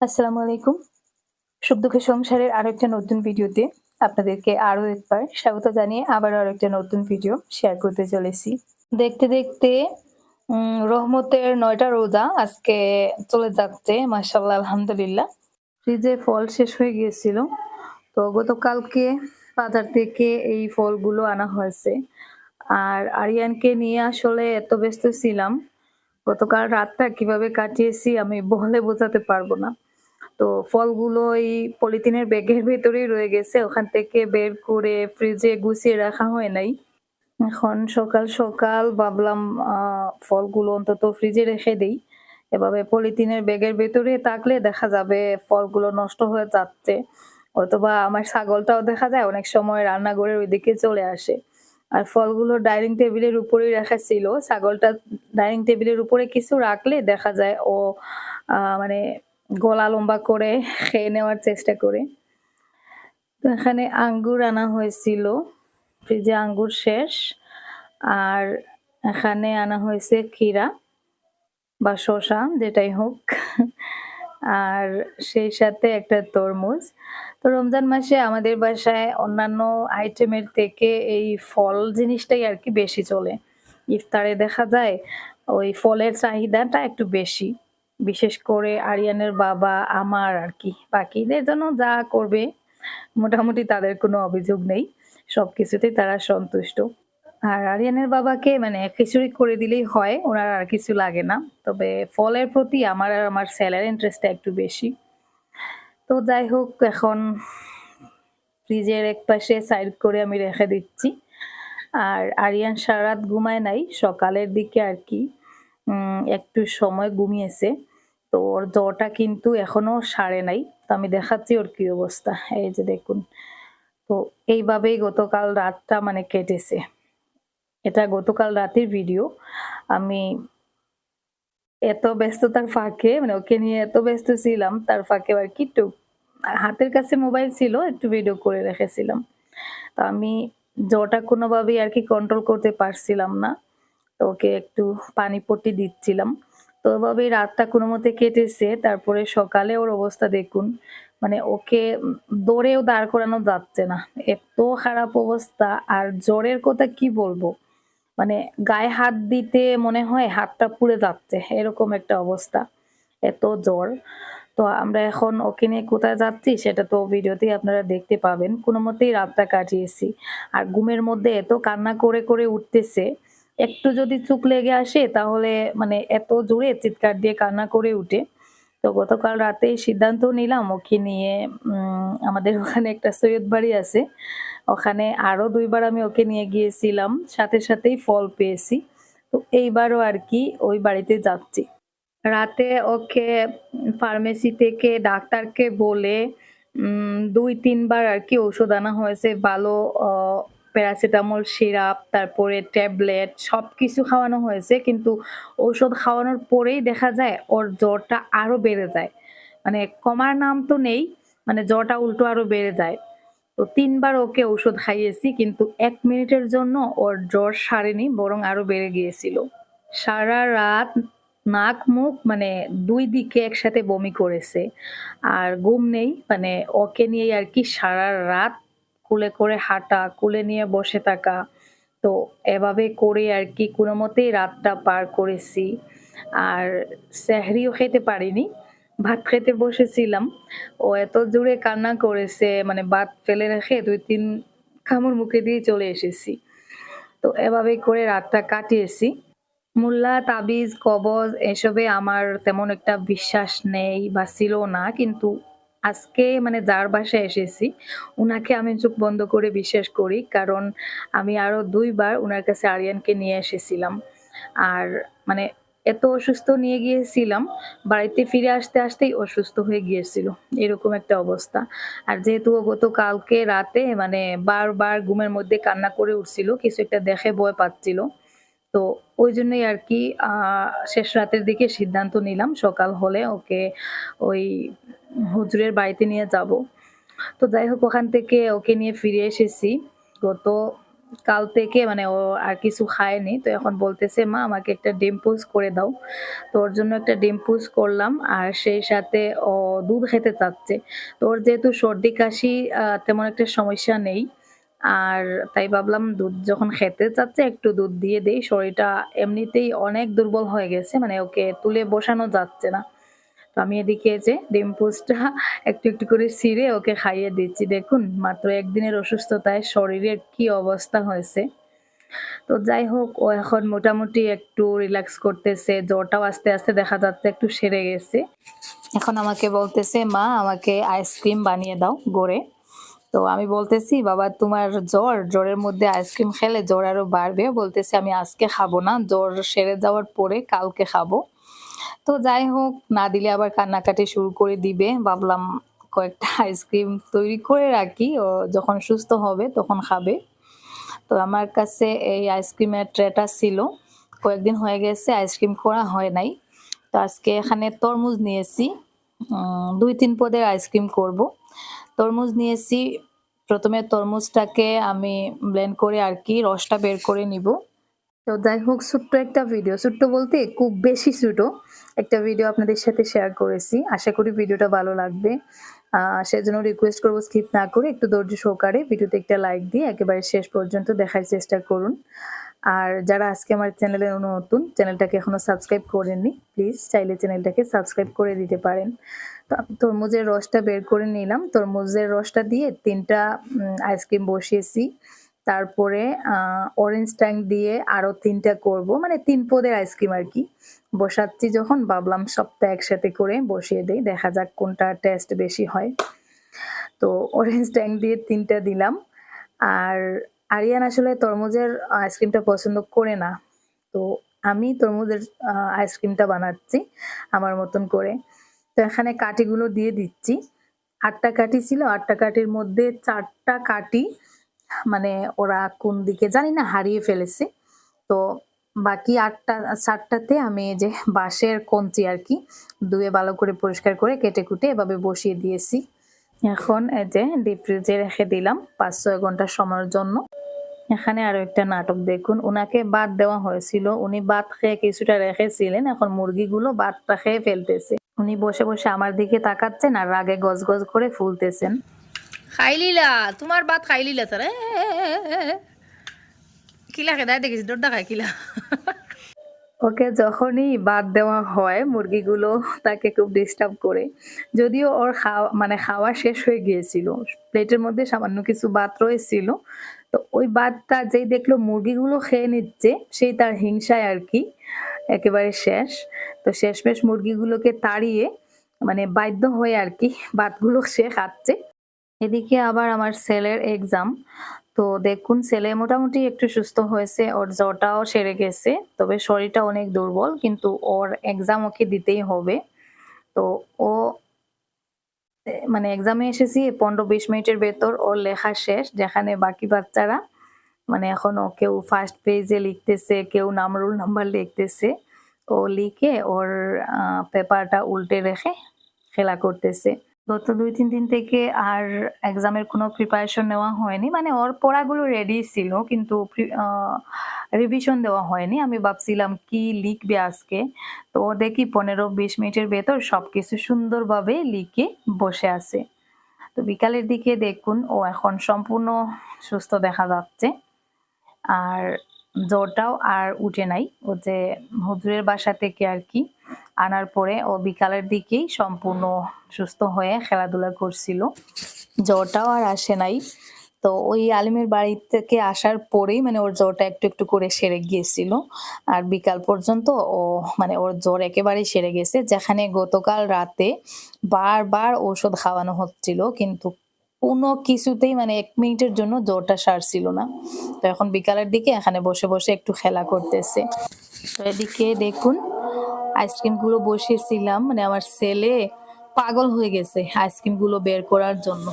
আসসালামু আলাইকুম। সুখ দুঃখের সংসারের আরেকটা নতুন ভিডিওতে আপনাদেরকে আরও একবার স্বাগত জানিয়ে আবার আরও একটা নতুন ভিডিও শেয়ার করতে চলেছি। দেখতে দেখতে রহমতের নয়টা রোজা আজকে চলে যাচ্ছে মাসাল্লাহ আলহামদুলিল্লাহ। ফ্রিজে ফল শেষ হয়ে গিয়েছিল। তো গতকালকে বাজার থেকে এই ফলগুলো আনা হয়েছে। আর আরিয়ানকে নিয়ে আসলে এত ব্যস্ত ছিলাম। গতকাল রাতটা কীভাবে কাটিয়েছি আমি বলে বোঝাতে পারব না। তো ফলগুলো এই পলিথিনের ব্যাগের ভেতরেই রয়ে গেছে। ওখান থেকে বের করে ফ্রিজে গুছিয়ে রাখা হয় নাই। এখন সকাল সকাল ভাবলাম ফলগুলো অন্তত ফ্রিজে রেখে দেই। এভাবে পলিথিনের ব্যাগের ভেতরে থাকলে দেখা যাবে ফলগুলো নষ্ট হয়ে যাচ্ছে। অথবা আমার ছাগলটাও দেখা যায়, অনেক সময় রান্নাঘরের ওইদিকে চলে আসে। আর ফলগুলো ডাইনিং টেবিলের উপরেই রাখা ছিল। ছাগলটা ডাইনিং টেবিলের উপরে কিছু রাখলে দেখা যায় ও মানে গলা লম্বা করে খেয়ে নেওয়ার চেষ্টা করে। তো এখানে আঙ্গুর আনা হয়েছিল। ফ্রিজে আঙ্গুর শেষ। আর এখানে আনা হয়েছে ক্ষীরা বা শশা যেটাই হোক। আর সেই সাথে একটা তরমুজ। তো রমজান মাসে আমাদের বাসায় অন্যান্য আইটেমের থেকে এই ফল জিনিসটাই আর কি বেশি চলে। ইফতারে দেখা যায় ওই ফলের চাহিদাটা একটু বেশি। বিশেষ করে আরিয়ানের বাবা, আমার আর কি, বাকিদের জন্য যা করবে, মোটামুটি তাদের কোনো অভিযোগ নেই। সব কিছুতেই তারা সন্তুষ্ট। আর আরিয়ানের বাবাকে মানে খিচুড়ি করে দিলেই হয়, ওনার আর কিছু লাগে না। তবে ফলের প্রতি আমার আর আমার স্যালার ইন্টারেস্টটা একটু বেশি। তো যাই হোক, এখন ফ্রিজের এক পাশে সাইড করে আমি রেখে দিচ্ছি। আর আরিয়ান সারা রাত ঘুমায় নাই, সকালের দিকে আর কি একটু সময় ঘুমিয়েছে। তো ওর জ্বরটা কিন্তু এখনও সারে নাই। তো আমি দেখাচ্ছি ওর কি অবস্থা। এই যে দেখুন। তো এইভাবেই গতকাল রাতটা মানে কেটেছে। এটা গতকাল রাতের ভিডিও। আমি এত ব্যস্ততার ফাঁকে মানে ওকে নিয়ে এত ব্যস্ত ছিলাম, তার ফাঁকে আর কি একটু হাতের কাছে মোবাইল ছিল, একটু ভিডিও করে রেখেছিলাম। তো আমি জ্বরটা কোনোভাবেই আর কি কন্ট্রোল করতে পারছিলাম না। তো ওকে একটু পানি পট্টি দিচ্ছিলাম। তো ওভাবেই রাতটা কোনো মতে কেটেছে। তারপরে সকালে ওর অবস্থা দেখুন মানে ওকে দৌড়েও দাঁড় করানো যাচ্ছে না। এত খারাপ অবস্থা। আর জ্বরের কথা কি বলব? মানে গায়ে হাত দিতে মনে হয় হাতটা পুড়ে যাচ্ছে, এরকম একটা অবস্থা। এত জ্বর। তো আমরা এখন ওকে নিয়ে কোথায় যাচ্ছি সেটা তো ভিডিওতেই আপনারা দেখতে পাবেন। কোনো মতেই রাতটা কাটিয়েছি। আর ঘুমের মধ্যে এত কান্না করে করে উঠতেছে একটু যদি চোখ লেগে আসে, তাহলে মানে এত জোরে চিৎকার দিয়ে কান্না করে উঠে। তো গতকাল রাতেই সিদ্ধান্ত নিলাম ওকে নিয়ে আমাদের ওখানে একটা সৈয়দ বাড়ি আছে। ওখানে আরও দুইবার আমি ওকে নিয়ে গিয়েছিলাম, সাথে সাথেই ফল পেয়েছি। তো এইবারও আর কি ওই বাড়িতে যাচ্ছি। রাতে ওকে ফার্মেসি থেকে ডাক্তারকে বলে দুই তিনবার আর কি ওষুধ আনা হয়েছে, ভালো প্যারাসিটামল, সিরাপ, তারপরে ট্যাবলেট সব কিছু খাওয়ানো হয়েছে। কিন্তু ঔষধ খাওয়ানোর পরেই দেখা যায় ওর জ্বরটা আরও বেড়ে যায়। মানে কমার নাম তো নেই মানে জ্বরটা উল্টো আরও বেড়ে যায়। তো তিনবার ওকে ঔষধ খাইয়েছি, কিন্তু এক মিনিটের জন্য ওর জ্বর সারেনি, বরং আরও বেড়ে গিয়েছিল। সারা রাত নাক, মুখ মানে দুই দিকে একসাথে বমি করেছে। আর ঘুম নেই মানে ওকে নিয়ে আর কি সারা রাত কুলে করে হাঁটা, কুলে নিয়ে বসে থাকা। তো এভাবে করে আর কি কোনো মতেই রাতটা পার করেছি। আর সেহরিও খেতে পারিনি, ভাত খেতে বসেছিলাম। ও এত জোরে কান্না করেছে মানে ভাত ফেলে রেখে দুই তিন কামড় মুখে দিয়ে চলে এসেছি। তো এভাবে করে রাতটা কাটিয়েছি। মোল্লা, তাবিজ, কবজ, এসবে আমার তেমন একটা বিশ্বাস নেই বা ছিল না, কিন্তু আজকে মানে যার বাসায় এসেছি, উনাকে আমি চোখ বন্ধ করে বিশ্বাস করি, কারণ আমি আরও দুইবার উনার কাছে আরিয়ানকে নিয়ে এসেছিলাম। আর মানে এত অসুস্থ নিয়ে গিয়েছিলাম, বাড়িতে ফিরে আসতে আসতেই অসুস্থ হয়ে গিয়েছিল, এরকম একটা অবস্থা। আর যেহেতু ও গতকালকে রাতে মানে বারবার ঘুমের মধ্যে কান্না করে উঠছিল, কিছু একটা দেখে ভয় পাচ্ছিল। তো ওই জন্যই আর কি শেষ রাতের দিকে সিদ্ধান্ত নিলাম সকাল হলে ওকে ওই হুজুরের বাড়িতে নিয়ে যাব। তো যাই হোক, ওখান থেকে ওকে নিয়ে ফিরে এসেছি। গত কাল থেকে মানে ও আর কিছু খায়নি। তো এখন বলতেছে, মা, আমাকে একটা ডিম করে দাও। তো ওর জন্য একটা ডিম করলাম। আর সেই সাথে ও দুধ খেতে চাচ্ছে। তো ওর যেহেতু সর্দি কাশি তেমন একটা সমস্যা নেই। আর তাই ভাবলাম দুধ যখন খেতে চাচ্ছে, একটু দুধ দিয়ে দেই। শরীরটা এমনিতেই অনেক দুর্বল হয়ে গেছে মানে ওকে তুলে বসানো যাচ্ছে না। তো আমি এদিকে যে ডিম পোস্টটা একটু একটু করে ছিঁড়ে ওকে খাইয়ে দিচ্ছি। দেখুন, মাত্র একদিনের অসুস্থতায় শরীরের কি অবস্থা হয়েছে। তো যাই হোক, ও এখন মোটামুটি একটু রিল্যাক্স করতেছে, জ্বরটাও আস্তে আস্তে দেখা যাচ্ছে, একটু সেরে গেছে। এখন আমাকে বলতেছে, মা, আমাকে আইসক্রিম বানিয়ে দাও, গড়ে। তো আমি বলতেছি, বাবা, তোমার জ্বর, জ্বরের মধ্যে আইসক্রিম খেলে জ্বর আরও বাড়বে। বলতেছি, আমি আজকে খাব না, জ্বর সেরে যাওয়ার পরে কালকে খাব। তো যাই হোক, না দিলে আবার কান্নাকাটি শুরু করে দিবে। ভাবলাম কয়েকটা আইসক্রিম তৈরি করে রাখি, ও যখন সুস্থ হবে তখন খাবে। তো আমার কাছে এই আইসক্রিমের ট্রেটা ছিল। কয়েকদিন হয়ে গেছে, আইসক্রিম করা হয় নাই। তো আজকে এখানে তরমুজ নিয়েছি। দুই তিন পদের আইসক্রিম করব। তরমুজ নিয়েছি প্রথমে তরমুজটাকে আমি ব্লেন্ড করে আর কি রসটা বের করে নিব। তো যাই হোক, ছোট্ট একটা ভিডিও ছোট্ট বলতে খুব বেশি ছোট একটা ভিডিও আপনাদের সাথে শেয়ার করেছি। আশা করি ভিডিওটা ভালো লাগবে। সেজন্য রিকোয়েস্ট করব স্কিপ না করে একটু ধৈর্য সহকারে ভিডিওতে একটা লাইক দিয়ে একেবারে শেষ পর্যন্ত দেখার চেষ্টা করুন। আর যারা আজকে আমার চ্যানেলে নতুন, চ্যানেলটাকে এখনও সাবস্ক্রাইব করেননি প্লিজ চাইলে চ্যানেলটাকে সাবস্ক্রাইব করে দিতে পারেন। তো তরমুজের রসটা বের করে নিলাম। তরমুজের রসটা দিয়ে তিনটা আইসক্রিম বসিয়েছি। তারপরে অরেঞ্জ ট্যাঙ্ক দিয়ে আরও তিনটা করব। মানে তিন পদের আইসক্রিম আর কি। বসাচ্ছি যখন, ভাবলাম সবটা একসাথে করে বসিয়ে দেই। দেখা যাক কোনটা টেস্ট বেশি হয়। তো অরেঞ্জ ট্যাঙ্ক দিয়ে তিনটা দিলাম। আর আরিয়ান আসলে তরমুজের আইসক্রিমটা পছন্দ করে না। তো আমি তরমুজের আইসক্রিমটা বানাচ্ছি আমার মতন করে। তো এখানে কাঠিগুলো দিয়ে দিচ্ছি। আটটা কাঠি ছিল, আটটা কাঠির মধ্যে চারটা কাঠি মানে ওরা কোন দিকে জানি না, হারিয়ে ফেলেছে। তো বাকি আটটা, চারটাতে আমি যে বাঁশের কঞ্চি আর কি, ধুয়ে ভালো করে পরিষ্কার করে কেটে কুটে এভাবে বসিয়ে দিয়েছি। এখন এই যে ডিপ ফ্রিজে রেখে দিলাম পাঁচ ছয় ঘণ্টা সময়ের জন্য। এখানে আরও একটা নাটক দেখুন। ওনাকে বাদ দেওয়া হয়েছিল। উনি ভাত খেয়ে কিছুটা রেখেছিলেন। এখন মুরগিগুলো বাদটা খেয়ে ফেলতেছে। উনি বসে বসে আমার দিকে তাকাচ্ছেন আর রাগে গজ গজ করে ফুলতেছেন। খাইলিলা তোমার বাদ খাইলিলা তার। কিলা খেদাই দেখিস ডোডা খাই কিলা। ওকে যখনই বাদ দেওয়া হয় মুরগিগুলো তাকে খুব ডিস্টার্ব করে। যদিও ওর খাওয়া মানে খাওয়া শেষ হয়ে গিয়েছিল। প্লেটের মধ্যে সামান্য কিছু ভাত রয়েছিল। তো ওই বাদটা যেই দেখল মুরগিগুলো খেয়ে নিচ্ছে, সেই তার হিংসায় আর কি, একেবারে শেষ। তো শেষমেশ মুরগিগুলোকে তাড়িয়ে মানে বাধ্য হয়ে আর কি ভাতগুলো সে খাচ্ছে। এদিকে আবার আমার ছেলের এক্সাম তো দেখুন, ছেলে মোটামুটি একটু সুস্থ হয়েছে, ওর জ্বরটাও সেরে গেছে, তবে শরীরটা অনেক দুর্বল, কিন্তু ওর এক্সাম ওকে দিতেই হবে। তো ও মানে এক্সামে এসেছি, পনেরো বিশ মিনিটের ভেতর ওর লেখা শেষ, যেখানে বাকি বাচ্চারা মানে এখনও কেউ ফার্স্ট পেজে লিখতেছে, কেউ নাম রোল নাম্বার লিখতেছে, ও লিখে ওর পেপারটা উল্টে রেখে খেলা করতেছে। গত দুই, তিন দিন থেকে আর এক্সামের কোনো প্রিপারেশন নেওয়া হয়নি। মানে ওর পড়াগুলো রেডি ছিল, কিন্তু রিভিশন দেওয়া হয়নি। আমি ভাবছিলাম কি লিখবে আজকে। তো ও দেখি পনেরো, বিশ মিনিটের ভেতর সবকিছু সুন্দরভাবে লিখে বসে আছে। তো বিকালের দিকে দেখুন, ও এখন সম্পূর্ণ সুস্থ দেখা যাচ্ছে। আর জ্বরটাও আর উঠে নাই। ও যে হুজুরের বাসা থেকে আর কি আনার পরে ও বিকালের দিকেই সম্পূর্ণ সুস্থ হয়ে খেলাধুলা করছিল। জ্বরটাও আর আসে নাই। তো ওই আলিমের বাড়ি থেকে আসার পরেই মানে ওর জ্বরটা একটু একটু করে সেরে গিয়েছিল। আর বিকাল পর্যন্ত ও মানে ওর জ্বর একেবারেই সেরে গেছে, যেখানে গতকাল রাতে বারবার ঔষধ খাওয়ানো হচ্ছিল, কিন্তু কোনো কিছুতেই মানে এক মিনিটের জন্য জ্বরটা সারছিল না। তো এখন বিকালের দিকে এখানে বসে বসে একটু খেলা করতেছে। তো এদিকে দেখুন আইসক্রিমগুলো বসিয়েছিলাম মানে আমার ছেলে পাগল হয়ে গেছে আইসক্রিমগুলো বের করার জন্য।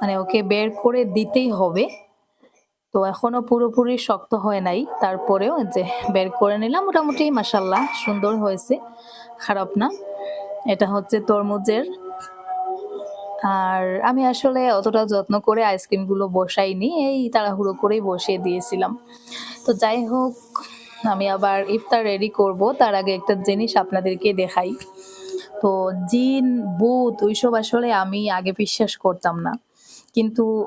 মানে ওকে বের করে দিতেই হবে। তো এখনও পুরোপুরি শক্ত হয় নাই। তারপরেও যে বের করে নিলাম, মোটামুটি মাসাল্লাহ সুন্দর হয়েছে। খারাপ না। এটা হচ্ছে তরমুজের। আর আমি আসলে অতটা যত্ন করে আইসক্রিমগুলো বসাইনি, এই তাড়াহুড়ো করেই বসিয়ে দিয়েছিলাম। তো যাই হোক আমি আবার ইফতার রেডি করব। তার আগে একটা জিনিস আপনাদেরকে দেখাই। তো জিন বুথ ওইসব আসলে আমি আগে বিশ্বাস করতাম না। কিন্তু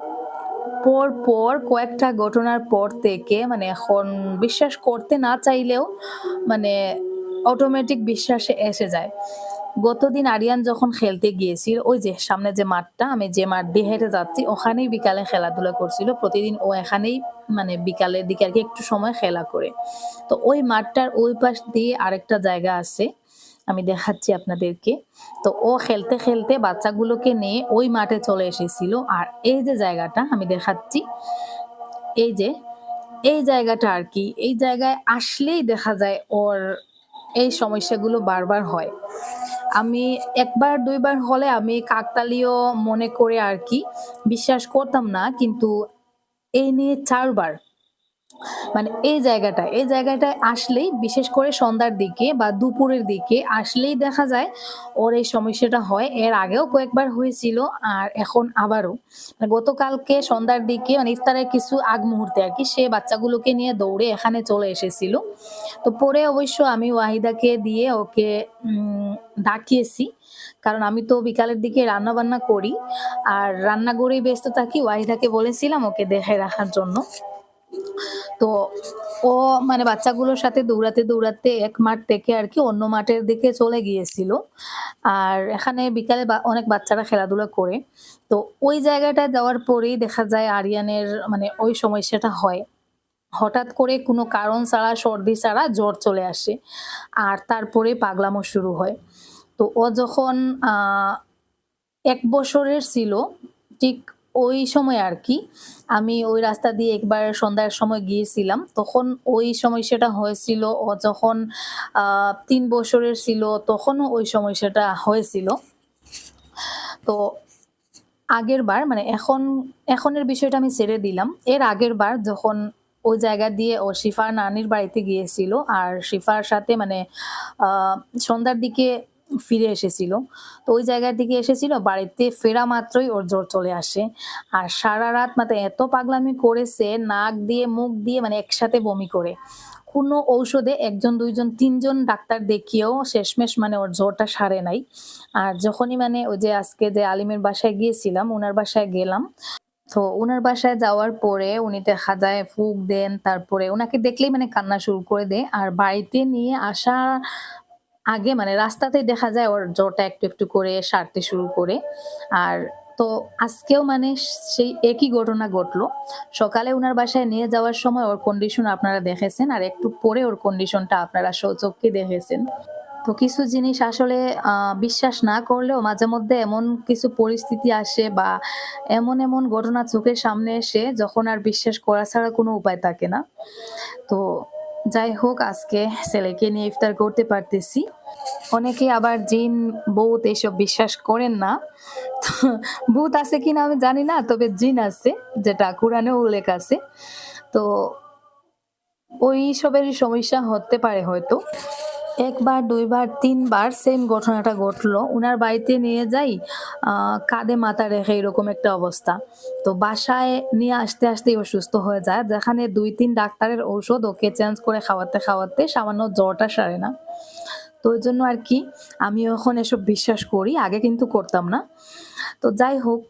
পর পর কয়েকটা ঘটনার পর থেকে মানে এখন বিশ্বাস করতে না চাইলেও মানে অটোমেটিক বিশ্বাসে এসে যায়। গতদিন আরিয়ান যখন খেলতে গিয়েছিল, ওই যে সামনে যে মাঠটা, আমি যে মাঠ দিয়ে হেঁটে যাচ্ছি, ওখানেই বিকালে খেলাধুলা করছিল। প্রতিদিন ও এখানেই মানে বিকালের দিকে আর কি একটু সময় খেলা করে। তো ওই মাঠটার ওই পাশ দিয়ে আরেকটা জায়গা আছে, আমি দেখাচ্ছি আপনাদেরকে। তো ও খেলতে খেলতে বাচ্চাগুলোকে নিয়ে ওই মাঠে চলে এসেছিল। আর এই যে জায়গাটা, আমি দেখাচ্ছি, এই যে, এই জায়গাটা আর কি, এই জায়গায় আসলেই দেখা যায় ওর এই সমস্যাগুলো বারবার হয়। আমি একবার, দুইবার হলে আমি কাকতালীয় মনে করে আর কি বিশ্বাস করতাম না, কিন্তু এই নিয়ে চারবার মানে এই জায়গাটা, এই জায়গাটায় আসলেই বিশেষ করে সন্ধ্যার দিকে বা দুপুরের দিকে আসলেই দেখা যায় ওর এই সমস্যাটা হয়। এর আগেও কয়েকবার হয়েছিল আর এখন আবারও। মানে গতকালকে সন্ধ্যার দিকে মানে ইফতারের কিছু আগ মুহূর্তে আর কি সে বাচ্চাগুলোকে নিয়ে দৌড়ে এখানে চলে এসেছিল। তো পরে অবশ্য আমি ওয়াহিদাকে দিয়ে ওকে ডাকিয়েছি। কারণ আমি তো বিকালের দিকে রান্না বান্না করি। আর রান্না করেই ব্যস্ত থাকি, ওয়াহিদাকে বলেছিলাম ওকে দেখে রাখার জন্য। তো ও মানে বাচ্চাগুলোর সাথে দৌড়াতে দৌড়াতে এক মাঠ থেকে আর কি অন্য মাঠের দিকে চলে গিয়েছিল। আর এখানে বিকালে অনেক বাচ্চারা খেলাধুলা করে। তো ওই জায়গাটায় যাওয়ার পরেই দেখা যায় আরিয়ানের মানে ওই সমস্যাটা হয়। হঠাৎ করে কোনো কারণ ছাড়া, সর্দি ছাড়া জ্বর চলে আসে আর তারপরে পাগলামো শুরু হয়। তো ও যখন এক বছরের ছিল, ঠিক ওই সময় আর কি আমি ওই রাস্তা দিয়ে একবার সন্ধ্যার সময় গিয়েছিলাম। তখন ওই সমস্যাটা হয়েছিল, ও যখন তিন বছরের ছিল, তখনও ওই সমস্যাটা হয়েছিল। তো আগের বার মানে এখন, এখনের বিষয়টা আমি ছেড়ে দিলাম। এর আগের বার যখন ওই জায়গা দিয়ে ও শিফার নানির বাড়িতে গিয়েছিল, আর শিফার সাথে মানে সন্ধ্যার দিকে ফিরে এসেছিল। তো ওই জায়গার দিকে এসেছিল, বাড়িতে ফেরা মাত্রই ওর জ্বর চলে আসে। আর সারা রাত মানে এত পাগলামি করেছে, নাক দিয়ে, মুখ দিয়ে মানে একসাথে বমি করে। কোনো ঔষধে একজন, দুইজন, তিনজন ডাক্তার দেখিয়েও শেষমেশ মানে ওর জ্বরটা সারে নাই। আর যখনই মানে ওই যে আজকে যে আলিমের বাসায় গিয়েছিলাম ওনার বাসায় গেলাম। তো ওনার বাসায় যাওয়ার পরে উনি দেখা যায় ফুক দেন, তারপরে ওনাকে দেখলেই মানে কান্না শুরু করে দেয়। আর বাড়িতে নিয়ে আসা আগে মানে রাস্তাতেই দেখা যায় ওর জ্বরটা একটু একটু করে সারতে শুরু করে। আর তো আজকেও মানে সেই একই ঘটনা ঘটলো। সকালে ওনার বাসায় নিয়ে যাওয়ার সময় ওর কন্ডিশন আপনারা দেখেছেন আর একটু পরে ওর কন্ডিশনটা আপনারা সচক্ষে দেখেছেন। তো কিছু জিনিস আসলে বিশ্বাস না করলেও মাঝে মধ্যে এমন কিছু পরিস্থিতি আসে বা এমন এমন ঘটনা চোখের সামনে এসে যখন আর বিশ্বাস করা ছাড়া কোনো উপায় থাকে না। তো যাই হোক, আজকে ছেলেকে নিয়ে ইফতার করতে পারতেছি। অনেকে আবার জিন বউত এসব বিশ্বাস করেন না। ভূত আছে কিনা আমি জানি না, তবে জিন আছে, যেটা কোরআনে উল্লেখ আছে। তো ওই সবেরই সমস্যা হতে পারে হয়তো। একবার, দুইবার, তিনবার সেম ঘটনাটা ঘটলো। উনার বাড়িতে নিয়ে যাই কাঁধে মাথা রেখে এরকম একটা অবস্থা। তো বাসায় নিয়ে আসতে আসতেই অসুস্থ হয়ে যায়, যেখানে দুই, তিন ডাক্তারের ঔষধ ওকে চেঞ্জ করে খাওয়াতে খাওয়াতে সামান্য জ্বরটা সারে না। তো ওই জন্য আর কি আমি এখন এসব বিশ্বাস করি, আগে কিন্তু করতাম না। তো যাই হোক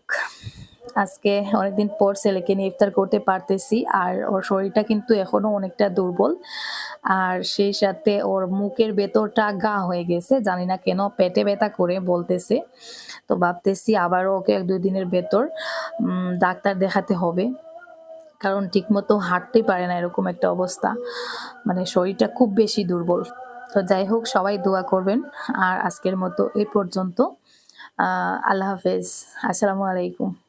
আজকে অনেকদিন পর ছেলেকে নিয়ে ইফতার করতে পারতেছি, আর ওর শরীরটা কিন্তু এখনও অনেকটা দুর্বল। আর সেই সাথে ওর মুখের ভেতরটা গা হয়ে গেছে, জানি না কেন পেটে ব্যথা করে বলতেছে। তো ভাবতেছি আবারও ওকে এক দুই দিনের ভেতর ডাক্তার দেখাতে হবে। কারণ ঠিকমতো হাঁটতেই পারে না এরকম একটা অবস্থা। মানে শরীরটা খুব বেশি দুর্বল। তো যাই হোক, সবাই দোয়া করবেন। আর আজকের মতো এই পর্যন্ত। আল্লাহ হাফেজ। আসসালামু আলাইকুম।